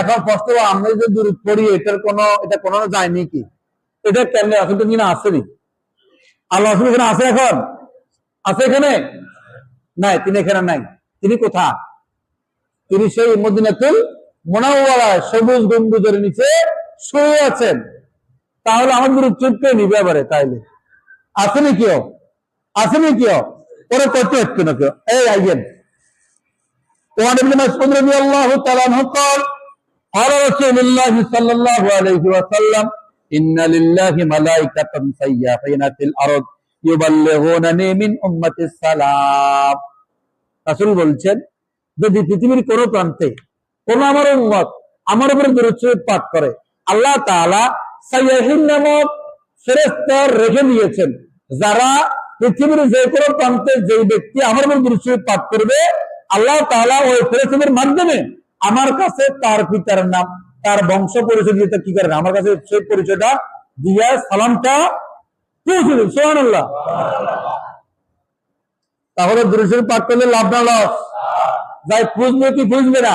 এখন প্রশ্ন আমরা যদি দূর করি এটার কোন, এটা কোন যায়নি কি? এটা কেমনে? এখন তো কিনা আসেনি আল্লাহ রাসুল এখানে আছে এখন? আছে এখানে? নাই, তিনি এখানে নাই। তিনি কোথা তিনি সেই মদিনাতুল মোনাওয়ালায় সবুজ গম্বুজের নিচে শুয়ে আছেন। তাহলে আমার গুরু চুপকে নিবে এবারে তাইলে। আসেনি কেউ? আসেনি কেউ? ওরা করতে হচ্ছে না কেউ। এই আইয়েন। ওয়ান ইবনে মাসউদ রাদিয়াল্লাহু তাআলা قال قال رسول الله صلى الله عليه وسلم إن لله ملائكة سياحين في الأرض يبلغونني من أمة السلام রাসূল বলছেন যদি পৃথিবীর কোন প্রান্তে কোন আমার উম্মত আমার উপরে দরুদ শরীফ পাঠ করে আল্লাহ তাআলা সাইয়াহিন নামক ফেরেশতা রেখে দিয়েছেন যারা পৃথিবীর যে কোনো প্রান্তে যে ব্যক্তি আমার উপর দরুদ শরীফ পাঠ করবে আল্লাহ তাআলা ওই ফেরেশতাদের মাধ্যমে আমার কাছে তার পিতার নাম, তার বংশ পরিচয় দিতে কি করেন আমার কাছে সেই পরিচয়টা দিয়া সালামটা পৌঁছে দিন তাহলে দূরশন পাঠ করলে লাভ না লস? যাই বুঝবে কি বুঝবে না?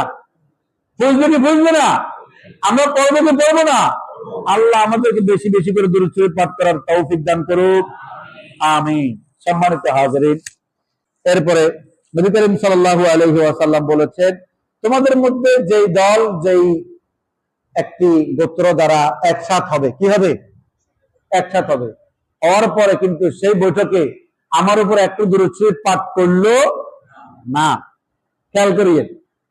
বুঝবে কি বুঝবে না? আমরা পড়ব কি পড়ব না? আল্লাহ আমাদেরকে বেশি বেশি করে দূরশন পাঠ করার তৌফিক দান করুক। আমি সম্মানিত হাজরিন, এরপরে নবী করিম সাল্লাল্লাহু আলাইহি ওয়াসাল্লাম বলেছেন তোমাদের মধ্যে যেই দল, যেই একটি গোত্র দ্বারা একসাথ হবে, কি হবে? একসাথ হবে। হওয়ার পরে কিন্তু সেই বৈঠকে আমার উপর একটু দূরচ্ছিত পাঠ করল না। খেয়াল করিয়ে,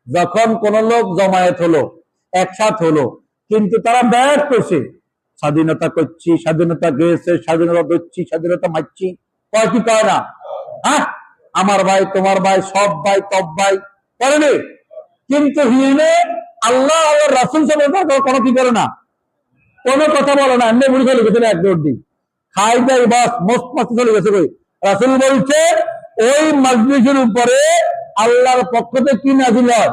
যখন কোন লোক জমায়েত হলো, একসাথ হলো, কিন্তু তারা ব্যাট করছে স্বাধীনতা করছি, স্বাধীনতা গেছে, স্বাধীনতা দিচ্ছি স্বাধীনতা মারছি। কয় কি কয় না? হ্যাঁ? আমার ভাই, তোমার ভাই, সব ভাই, তব ভাই করেনি কিন্তু আল্লাহ রাসুল কোনো কি করে না? কোনো কথা বলে না। এমনি বুড়ি ফেলে গেছিল এক দৌড় খাই দাই, বাস, মস্ত মাস্ত চলে গেছে রাসুল বলছে, ওই মজলিসের উপরে আল্লাহর পক্ষ থেকে কি নাজিল হয়?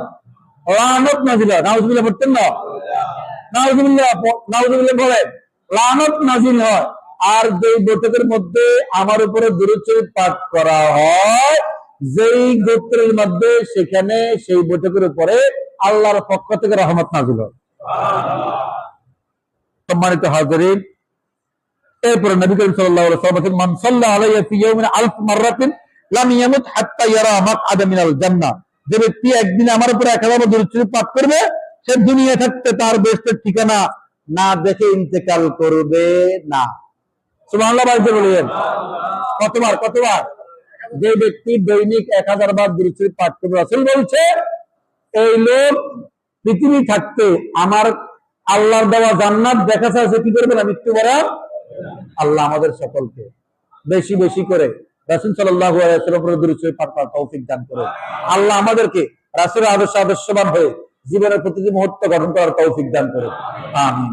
লানত নাজিল হয়। নাউজুবিল্লাহ পড়তেন না? নাউজুবিল্লাহ নাউজুবিল্লাহ বলে লানত নাজিল হয়। আর যে বৈঠকের মধ্যে আমার উপরে দূরচরিত পাঠ করা হয় যেই গোত্রের মধ্যে সেখানে সেই বৈঠকের উপরে আল্লাহর পক্ষ থেকে রহমত নাজিল সম্মানিত হাজরিন, এরপরে নবী করিম আলাইহি মান সাল্লা আলাইহি ফি ইয়াউমিন আলফ মাররাতিন লাম ইয়ামুত হাত্তা ইয়ারা যে ব্যক্তি একদিন আমার উপরে 1000 বার দরুদ পাঠ করবে, সে দুনিয়া থাকতে তার বেহেশতের ঠিকানা না দেখে ইন্তেকাল করবে না। সুবহানাল্লাহ বলেন। কতবার কতবার? যে ব্যক্তি দৈনিক 1000 বার দরুদ শরীফ পাঠ করবে, রাসূল বলছে এই লোক পৃথিবী থাকতে আমার আল্লাহর দেওয়া জান্নাত দেখা চাইছে কি করবে না মৃত্যু বরা আল্লাহ আমাদের সকলকে বেশি বেশি করে রাসুল দরুদ শরীফ পাঠ করার তৌফিক দান করে। আল্লাহ আমাদেরকে রাসূলের আদর্শ আদর্শবান হয়ে জীবনের প্রতিটি মুহূর্ত গঠন করার তৌফিক দান করে। আমিন।